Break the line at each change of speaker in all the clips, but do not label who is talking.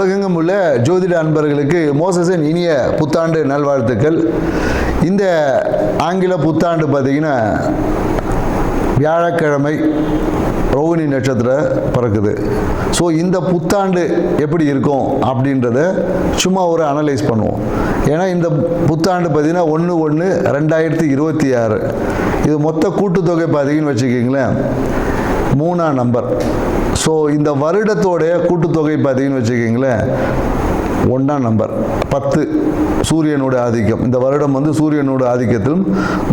உலகெங்கும் உள்ள ஜோதிட அன்பர்களுக்கு மோசஸின் இனிய புத்தாண்டு நல்வாழ்த்துக்கள். இந்த ஆங்கில புத்தாண்டு பார்த்தீங்கன்னா வியாழக்கிழமை ரோகிணி நட்சத்திரம் பிறக்குது. ஸோ இந்த புத்தாண்டு எப்படி இருக்கும் அப்படின்றத சும்மா ஒரு அனலைஸ் பண்ணுவோம். ஏன்னா இந்த புத்தாண்டு பார்த்தீங்கன்னா ஒன்று ஒன்று ரெண்டாயிரத்தி இருபத்தி ஆறு. இது மொத்த கூட்டுத்தொகை பார்த்தீங்கன்னு வச்சுக்கிங்களேன் மூணாம் நம்பர் ஸோ இந்த வருடத்தோடைய கூட்டுத்தொகை பார்த்தீங்கன்னு வச்சுக்கிங்களேன் ஒன்றாம் நம்பர் பத்து சூரியனோட ஆதிக்கம். இந்த வருடம் வந்து சூரியனோட ஆதிக்கத்திலும்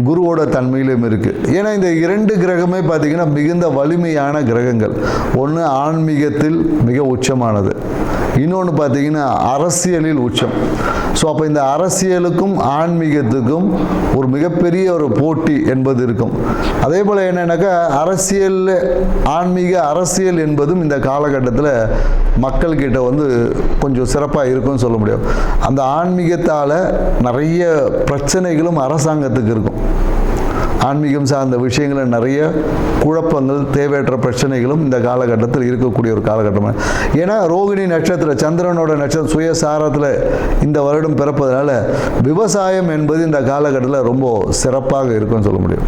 குருவோட தன்மையிலும் இருக்குது ஏன்னா இந்த இரண்டு கிரகமே பார்த்தீங்கன்னா மிகுந்த வலிமையான கிரகங்கள். ஒன்று ஆன்மீகத்தில் மிக உச்சமானது. இன்னொன்று பார்த்தீங்கன்னா அரசியலில் உச்சம். ஸோ அப்போ இந்த அரசியலுக்கும் ஆன்மீகத்துக்கும் ஒரு மிகப்பெரிய ஒரு போட்டி என்பது இருக்கும். அதே போல் என்னென்னாக்கா அரசியல் ஆன்மீக அரசியல் என்பதும் இந்த காலகட்டத்தில் மக்கள்கிட்ட வந்து கொஞ்சம் சிறப்பாக இருக்கும்னு சொல்ல முடியும். அந்த ஆன்மீகத்தால் நிறைய பிரச்சனைகளும் அரசாங்கத்துக்கு இருக்கும். ஆன்மீகம் சார்ந்த விஷயங்களில் நிறைய குழப்பங்கள் தேவையற்ற பிரச்சனைகளும் இந்த காலகட்டத்தில் இருக்கக்கூடிய ஒரு காலகட்டம். ஏன்னா ரோகிணி நட்சத்திரம் சந்திரனோட நட்சத்திரம் சுயசாரத்தில் இந்த வருடம் பிறப்பதனால விவசாயம் என்பது இந்த காலகட்டத்தில் ரொம்ப சிறப்பாக இருக்கும்னு சொல்ல முடியும்.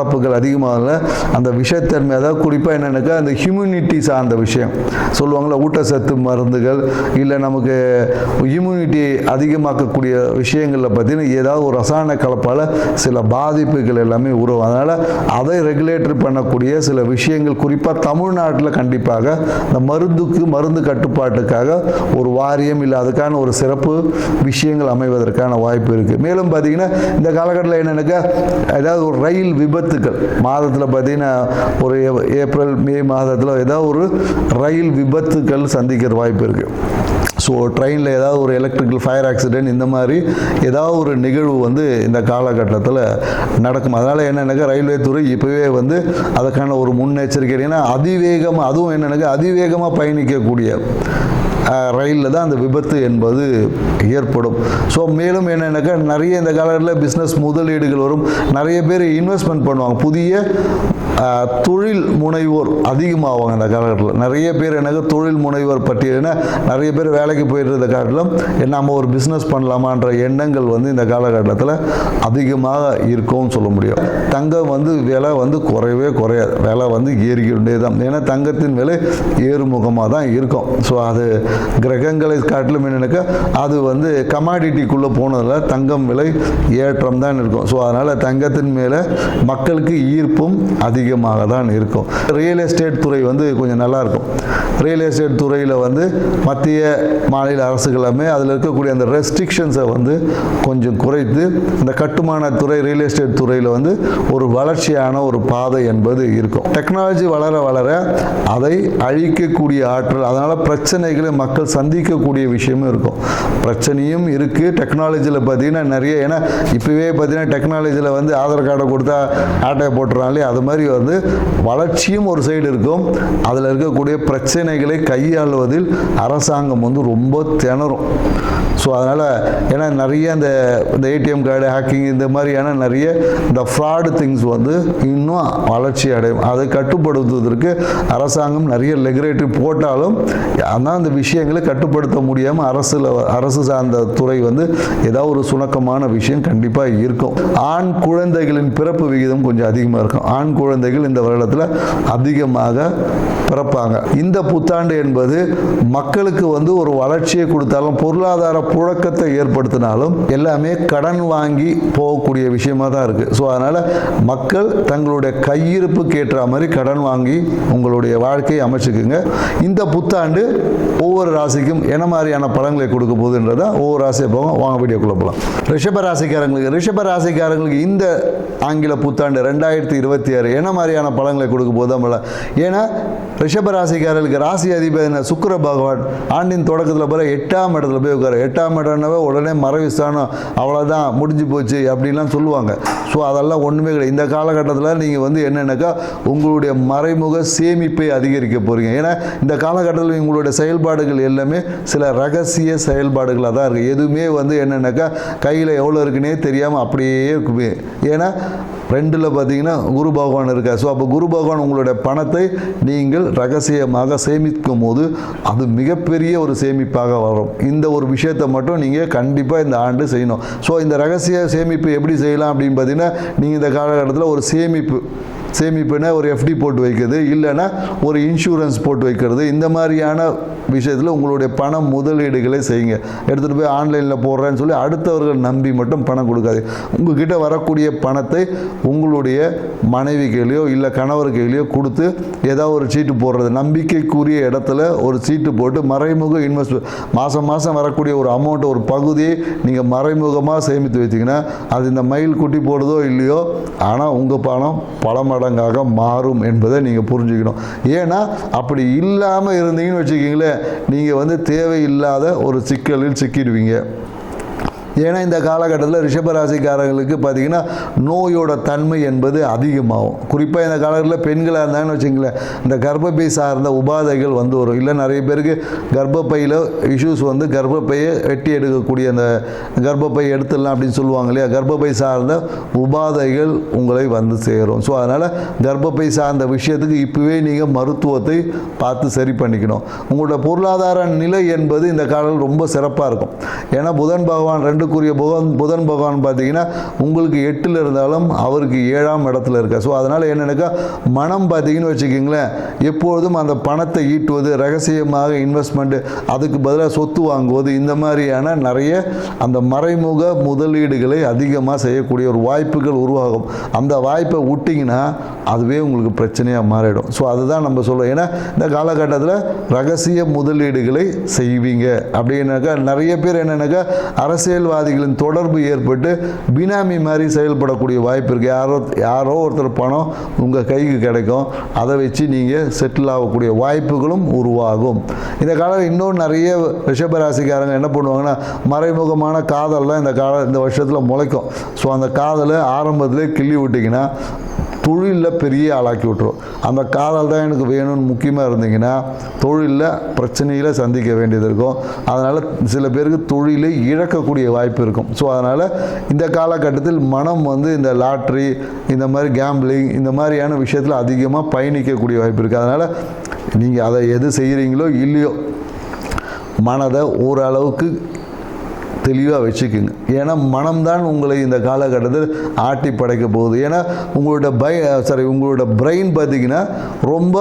கலப்புகள் அதிகமாக அந்த விஷத்தன்மை அதாவது குறிப்பாக என்னென்னக்கா அந்த ஹியூமினிட்டி சார்ந்த விஷயம். சொல்லுவாங்களா ஊட்டச்சத்து மருந்துகள் இல்லை நமக்கு இம்யூனிட்டி அதிகமாக்கக்கூடிய விஷயங்களில் பார்த்தீங்கன்னா ஏதாவது ஒரு ரசாயன கலப்பால் சில பாதிப்புகள் எல்லாமே உருவாகும் அதனால் அதை ரெகுலேட்டர் பண்ணக்கூடிய சில விஷயங்கள் குறிப்பாக தமிழ்நாட்டில் கண்டிப்பாக இந்த மருந்துக்கு மருந்து கட்டுப்பாட்டுக்காக ஒரு வாரியம் இல்லை அதுக்கான ஒரு சிறப்பு விஷயங்கள் அமைவதற்கான வாய்ப்பு இருக்குது மேலும் பார்த்தீங்கன்னா இந்த காலகட்டத்தில் என்னென்னாக்கா ஏதாவது ஒரு ரயில் விபத்து விபத்துக்கள் மாதத்தில் பார்த்தீங்கன்னா ஒரு ஏ- ஏப்ரல் மே மாதத்தில் ஏதாவது ஒரு ரயில் விபத்துக்கள் சந்திக்கிற வாய்ப்பு இருக்குது ஸோ ட்ரெயினில் ஏதாவது ஒரு எலக்ட்ரிக்கல் ஃபயர் ஆக்சிடென்ட் இந்த மாதிரி ஏதாவது ஒரு நிகழ்வு வந்து இந்த காலகட்டத்தில் நடக்கும். அதனால் என்னென்னாக்கா ரயில்வே துறை இப்போவே வந்து அதுக்கான ஒரு முன்னெச்சரிக்கை. ஏன்னா அதிவேகமாக அதுவும் என்னென்னாக்கா அதிவேகமாக பயணிக்கக்கூடிய ரயிலில் தான் அந்த விபத்து என்பது ஏற்படும். ஸோ மேலும் என்னென்னாக்கா நிறைய இந்த காலத்தில் பிஸ்னஸ் முதலீடுகள் வரும். நிறைய பேர் இன்வெஸ்ட்மெண்ட் பண்ணுவாங்க. புதிய தொழில் முனைவோர் அதிகமாகுவாங்க இந்த காலகட்டத்தில். நிறைய பேர் எனக்கு தொழில் முனைவோர் பட்டியலில் நிறைய பேர் வேலைக்கு போயிட்டு இருந்த காலத்திலும் நம்ம ஒரு பிஸ்னஸ் பண்ணலாமான்ற எண்ணங்கள் வந்து இந்த காலகட்டத்தில் அதிகமாக இருக்கும்னு சொல்ல முடியும். தங்கம் வந்து விலை வந்து குறையவே குறையாது. விலை வந்து ஏறிக்கிட்டே தான். ஏன்னா தங்கத்தின் விலை ஏறுமுகமாக தான் இருக்கும். ஸோ அது கிரகங்களை காட்டிலும் என்னென்னாக்கா அது வந்து கமாடிட்டிக்குள்ளே போனதில் தங்கம் விலை ஏற்றம் தான் இருக்கும். ஸோ அதனால் தங்கத்தின் மேலே மக்களுக்கு ஈர்ப்பும் அதிகமாக தான் இருக்கும். ரியல் எஸ்டேட் துறை வந்து கொஞ்சம் நல்லாயிருக்கும் ரியல் எஸ்டேட் துறையில் வந்து மத்திய மாநில அரசுகளுமே அதில் இருக்கக்கூடிய அந்த ரெஸ்ட்ரிக்ஷன்ஸை வந்து கொஞ்சம் குறைத்து இந்த கட்டுமான துறை ரியல் எஸ்டேட் துறையில் வந்து ஒரு வளர்ச்சியான ஒரு பாதை என்பது இருக்கும். டெக்னாலஜி வளர வளர அதை அழிக்கக்கூடிய ஆற்றல் அதனால் பிரச்சனைகளை மக்கள் சந்திக்கக்கூடிய விஷயமும் இருக்கும். பிரச்சனையும் இருக்குது டெக்னாலஜியில் பார்த்தீங்கன்னா நிறைய ஏன்னா இப்போவே பார்த்தீங்கன்னா டெக்னாலஜியில் வந்து ஆதார் கார்டை கொடுத்தா ஆட்டையை போட்டுறாங்களே அது மாதிரி வந்து வளர்ச்சியும் ஒரு சைடு இருக்கும். அதில் இருக்கக்கூடிய பிரச்சனைகளை கையாளுவதில் அரசாங்கம் வந்து ரொம்ப திணறும். ஸோ அதனால் ஏன்னா நிறைய இந்த இந்த ஏடிஎம் கார்டு ஹேக்கிங் இந்த மாதிரியான நிறைய இந்த ஃப்ராடு திங்ஸ் வந்து இன்னும் வளர்ச்சி அடையும். அதை கட்டுப்படுத்துவதற்கு அரசாங்கம் நிறைய லெகுலேட்டரி போட்டாலும் ஆனால் அந்த விஷயங்களை கட்டுப்படுத்த முடியாமல் அரசில் அரசு சார்ந்த துறை வந்து ஏதாவது ஒரு சுணக்கமான விஷயம் கண்டிப்பாக இருக்கும். ஆண் குழந்தைகளின் பிறப்பு விகிதம் கொஞ்சம் அதிகமாக இருக்கும். ஆண் குழந்தைகள் இந்த வருடத்தில் அதிகமாக பிறப்பாங்க. இந்த புத்தாண்டு என்பது மக்களுக்கு வந்து ஒரு வளர்ச்சியை கொடுத்தாலும் பொருளாதார புழக்கத்தை ஏற்படுத்தினாலும் எல்லாமே கடன் வாங்கி போகக்கூடிய விஷயமா தான் இருக்குது ஸோ அதனால் மக்கள் தங்களுடைய கையிருப்புக்கு ஏற்ற மாதிரி கடன் வாங்கி உங்களுடைய வாழ்க்கையை அமைச்சுக்குங்க. இந்த புத்தாண்டு ஒவ்வொரு ஒவ்வொரு ராசிக்கும் என்ன மாதிரியான பலன்களை கொடுக்க போகுதுன்றதை ஒவ்வொரு ராசியை போவோம் வாங்க வீடியோக்குள்ள போகலாம் ரிஷப ராசிக்காரங்களுக்கு ரிஷப ராசிக்காரங்களுக்கு இந்த ஆங்கில புத்தாண்டு ரெண்டாயிரத்தி இருபத்தி ஆறு என்ன மாதிரியான பலன்களை கொடுக்க போகுது நம்மள? ஏன்னா ரிஷப ராசிக்காரர்களுக்கு ராசி அதிபதி சுக்கிர பகவான். ஆண்டின் தொடக்கத்தில் பிற எட்டாம் இடத்துல போய் உட்காரு. எட்டாம் இடம்னாவே உடனே மறைவிஸ்தானம் அவ்வளோதான் முடிஞ்சு போச்சு அப்படின்லாம் சொல்லுவாங்க. ஸோ அதெல்லாம் ஒன்றுமே கிடையாது. இந்த காலகட்டத்தில் நீங்கள் வந்து என்னென்னாக்கா உங்களுடைய மறைமுக சேமிப்பை அதிகரிக்க போகிறீங்க ஏன்னா இந்த காலகட்டத்தில் உங்களுடைய செயல்பாடுகள் எல்லாமே சில ரகசிய செயல்பாடுகளாக தான் இருக்குது. எதுவுமே வந்து என்னென்னாக்கா கையில் எவ்வளோ இருக்குன்னே தெரியாமல் அப்படியே இருக்குமே. ஏன்னா ரெண்டில் பார்த்தீங்கன்னா குரு பகவான் இருக்கார். ஸோ அப்போ குரு பகவான் உங்களுடைய பணத்தை நீங்கள் ரகசியமாக சேமிக்கும் போது அது மிகப்பெரிய ஒரு சேமிப்பாக வரும். இந்த ஒரு விஷயத்தை மட்டும் நீங்கள் கண்டிப்பாக இந்த ஆண்டு செய்யணும். ஸோ இந்த ரகசிய சேமிப்பு எப்படி செய்யலாம் அப்படின்னு பார்த்தீங்கன்னா நீங்கள் இந்த காலகட்டத்தில் ஒரு சேமிப்பு. சேமிப்புனா ஒரு எஃப்டி போட்டு வைக்கிறது இல்லைன்னா ஒரு இன்சூரன்ஸ் போட்டு வைக்கிறது. இந்த மாதிரியான விஷயத்தில் உங்களுடைய பணம் முதலீடுகளை செய்யுங்க. எடுத்துகிட்டு போய் ஆன்லைனில் போடுறேன்னு சொல்லி அடுத்தவர்கள் நம்பி மட்டும் பணம் கொடுக்காது உங்ககிட்ட வரக்கூடிய பணத்தை உங்களுடைய மனைவி கையிலையோ இல்லை கணவர் கையிலையோ கொடுத்து ஏதாவது ஒரு சீட்டு போடுறது. நம்பிக்கைக்குரிய இடத்துல ஒரு சீட்டு போட்டு மறைமுக இன்வெஸ்ட் மாதம் மாதம் வரக்கூடிய ஒரு அமௌண்ட் ஒரு பகுதியை நீங்கள் மறைமுகமாக சேமித்து வைத்தீங்கன்னா அது இந்த மயில் குட்டி போடுதோ இல்லையோ ஆனால் உங்கள் பணம் பல மடங்காக மாறும் என்பதை நீங்கள் புரிஞ்சுக்கணும். ஏன்னா அப்படி இல்லாமல் இருந்தீங்கன்னு வச்சுக்கிங்களேன் நீங்கள் வந்து தேவையில்லாத ஒரு சிக்கலில் சிக்கிடுவீங்க. ஏன்னா இந்த காலகட்டத்தில் ரிஷபராசிக்காரங்களுக்கு பார்த்தீங்கன்னா நோயோட தன்மை என்பது அதிகமாகும். குறிப்பாக இந்த காலகட்டத்தில் பெண்களாக இருந்தாங்கன்னு வச்சுங்களேன் இந்த கர்ப்பப்பை சார்ந்த உபாதைகள் வந்து வரும். இல்லை நிறைய பேருக்கு கர்ப்பப்பையில் இஷ்யூஸ் வந்து கர்ப்பப்பையை வெட்டி எடுக்கக்கூடிய அந்த கர்ப்பப்பை எடுத்துடலாம் அப்படின்னு சொல்லுவாங்க இல்லையா? கர்ப்பப்பை சார்ந்த உபாதைகள் உங்களை வந்து சேரும். ஸோ அதனால் கர்ப்பப்பை சார்ந்த விஷயத்துக்கு இப்போவே நீங்கள் மருத்துவத்தை பார்த்து சரி பண்ணிக்கணும். உங்களோட பொருளாதார நிலை என்பது இந்த காலம் ரொம்ப சிறப்பாக இருக்கும். ஏன்னா புதன் பகவான் ரெண்டுக்குரிய புதன் புதன் பகவான் பார்த்தீங்கன்னா உங்களுக்கு எட்டில் இருந்தாலும் அவருக்கு ஏழாம் இடத்துல இருக்கார். ஸோ அதனால் என்னென்னாக்கா மனம் பார்த்தீங்கன்னு வச்சுக்கிங்களேன் எப்பொழுதும் அந்த பணத்தை ஈட்டுவது ரகசியமாக இன்வெஸ்ட்மெண்ட்டு அதுக்கு பதிலாக சொத்து வாங்குவது இந்த மாதிரியான நிறைய அந்த மறைமுக முதலீடுகளை அதிகமாக செய்யக்கூடிய ஒரு வாய்ப்புகள் உருவாகும். அந்த வாய்ப்பை விட்டிங்கன்னா அதுவே உங்களுக்கு பிரச்சனையாக மாறிடும். ஸோ அதுதான் நம்ம சொல்லுவோம் ஏன்னா இந்த காலகட்டத்தில் ரகசிய முதலீடுகளை செய்வீங்க. அப்படின்னாக்கா நிறைய பேர் என்னென்னாக்கா அரசியல் அரசியல்வாதிகளின் தொடர்பு ஏற்பட்டு பினாமி மாதிரி செயல்படக்கூடிய வாய்ப்பு இருக்குது யாரோ யாரோ ஒருத்தர் பணம் உங்கள் கைக்கு கிடைக்கும். அதை வச்சு நீங்கள் செட்டில் ஆகக்கூடிய வாய்ப்புகளும் உருவாகும். இந்த காலம் இன்னும் நிறைய ரிஷபராசிக்காரங்க என்ன பண்ணுவாங்கன்னா மறைமுகமான காதல்லாம் இந்த கால இந்த வருஷத்தில் முளைக்கும். ஸோ அந்த காதலை ஆரம்பத்திலே கிள்ளி விட்டிங்கன்னா தொழிலில் பெரிய ஆளாக்கி விட்டுரும். அந்த காதல் தான் எனக்கு வேணும்னு முக்கியமாக இருந்தீங்கன்னா தொழிலில் பிரச்சனைகளை சந்திக்க வேண்டியது இருக்கும். அதனால் சில பேருக்கு தொழிலை இழக்கக்கூடிய வாய்ப்பு இருக்கும். ஸோ அதனால் இந்த காலகட்டத்தில் மனம் வந்து இந்த லாட்ரி இந்த மாதிரி கேம்பிளிங் இந்த மாதிரியான விஷயத்தில் அதிகமாக பயணிக்கக்கூடிய வாய்ப்பு இருக்குது அதனால் நீங்கள் அதை எது செய்கிறீங்களோ இல்லையோ மனதை ஓரளவுக்கு தெளிவாக வச்சுக்கோங்க. ஏன்னா மனம்தான் உங்களை இந்த காலகட்டத்தில் ஆட்டி படைக்க போகுது. ஏன்னா உங்களோட பை சாரி உங்களோட பிரெயின் பார்த்தீங்கன்னா ரொம்ப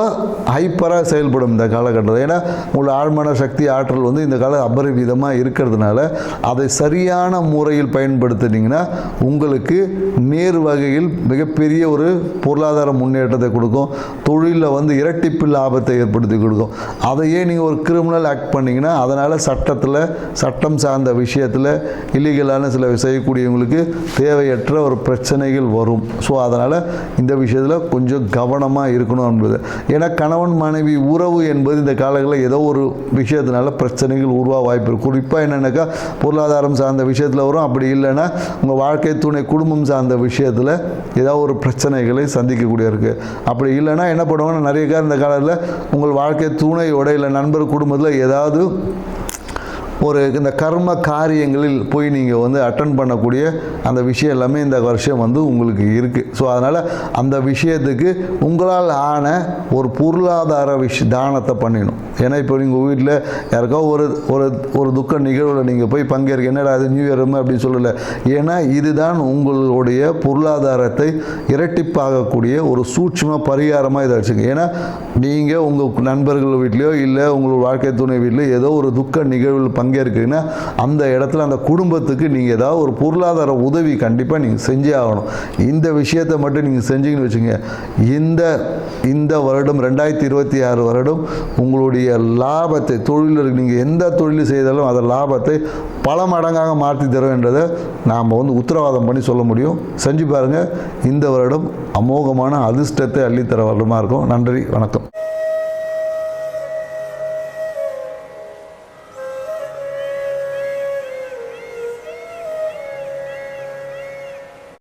ஹைப்பராக செயல்படும் இந்த காலகட்டத்தில். ஏன்னா உங்களோட ஆழ்மன சக்தி ஆற்றல் வந்து இந்த கால அபரிவிதமாக இருக்கிறதுனால அதை சரியான முறையில் பயன்படுத்தினீங்கன்னா உங்களுக்கு நேர் வகையில் மிகப்பெரிய ஒரு பொருளாதார முன்னேற்றத்தை கொடுக்கும். தொழிலில் வந்து இரட்டிப்பு லாபத்தை ஏற்படுத்தி கொடுக்கும். அதையே நீங்கள் ஒரு கிரிமினல் ஆக்ட் பண்ணிங்கன்னா அதனால் சட்டத்தில் சட்டம் சார்ந்த விஷயத்தில் இல்லீகலான சில செய்யக்கூடியவங்களுக்கு தேவையற்ற ஒரு பிரச்சனைகள் வரும். ஸோ அதனால் இந்த விஷயத்தில் கொஞ்சம் கவனமாக இருக்கணும் என்பது. ஏன்னா கணவன் மனைவி உறவு என்பது இந்த காலங்களில் ஏதோ ஒரு விஷயத்தினால பிரச்சனைகள் உருவாக வாய்ப்பு இருக்கும் குறிப்பாக என்னென்னாக்கா பொருளாதாரம் சார்ந்த விஷயத்தில் வரும். அப்படி இல்லைன்னா உங்கள் வாழ்க்கை துணை குடும்பம் சார்ந்த விஷயத்தில் ஏதோ ஒரு பிரச்சனைகளை சந்திக்கக்கூடிய இருக்குது அப்படி இல்லைன்னா என்ன பண்ணுவாங்கன்னா நிறைய கார் இந்த காலத்தில் உங்கள் வாழ்க்கை துணையோட இல்லை நண்பர் குடும்பத்தில் ஏதாவது ஒரு இந்த கர்ம காரியங்களில் போய் நீங்கள் வந்து அட்டன் பண்ணக்கூடிய அந்த விஷயம் எல்லாமே இந்த வருஷம் வந்து உங்களுக்கு இருக்குது ஸோ அதனால் அந்த விஷயத்துக்கு உங்களால் ஆன ஒரு பொருளாதார விஷ தானத்தை பண்ணிடணும். ஏன்னா இப்போ நீங்கள் வீட்டில் யாருக்கோ ஒரு ஒரு ஒரு துக்க நிகழ்வில் நீங்கள் போய் பங்கேற்க என்னடா அது நியூ இயர் அப்படின்னு சொல்லலை. ஏன்னா இதுதான் உங்களுடைய பொருளாதாரத்தை இரட்டிப்பாகக்கூடிய ஒரு சூட்சும பரிகாரமாக இதை வச்சுங்க. ஏன்னா நீங்கள் உங்கள் நண்பர்கள் வீட்லேயோ இல்லை உங்கள் வாழ்க்கை துணை வீட்லையோ ஏதோ ஒரு துக்க நிகழ்வில் பங்கேற்கிறீங்கன்னா அந்த இடத்துல அந்த குடும்பத்துக்கு நீங்கள் ஏதாவது ஒரு பொருளாதார உதவி கண்டிப்பாக நீங்கள் செஞ்சே ஆகணும். இந்த விஷயத்தை மட்டும் நீங்கள் செஞ்சீங்கன்னு வச்சுங்க இந்த இந்த வருடம் ரெண்டாயிரத்தி இருபத்தி ஆறு வருடம் உங்களுடைய லாபத்தை தொழிலுக்கு நீங்கள் எந்த தொழில் செய்தாலும் அதை லாபத்தை பல மடங்காக மாற்றி தரும் என்றதை நாம் வந்து உத்தரவாதம் பண்ணி சொல்ல முடியும். செஞ்சு பாருங்கள் இந்த வருடம் அமோகமான அதிர்ஷ்டத்தை அள்ளித்தர வருடமாக இருக்கும். நன்றி வணக்கம்.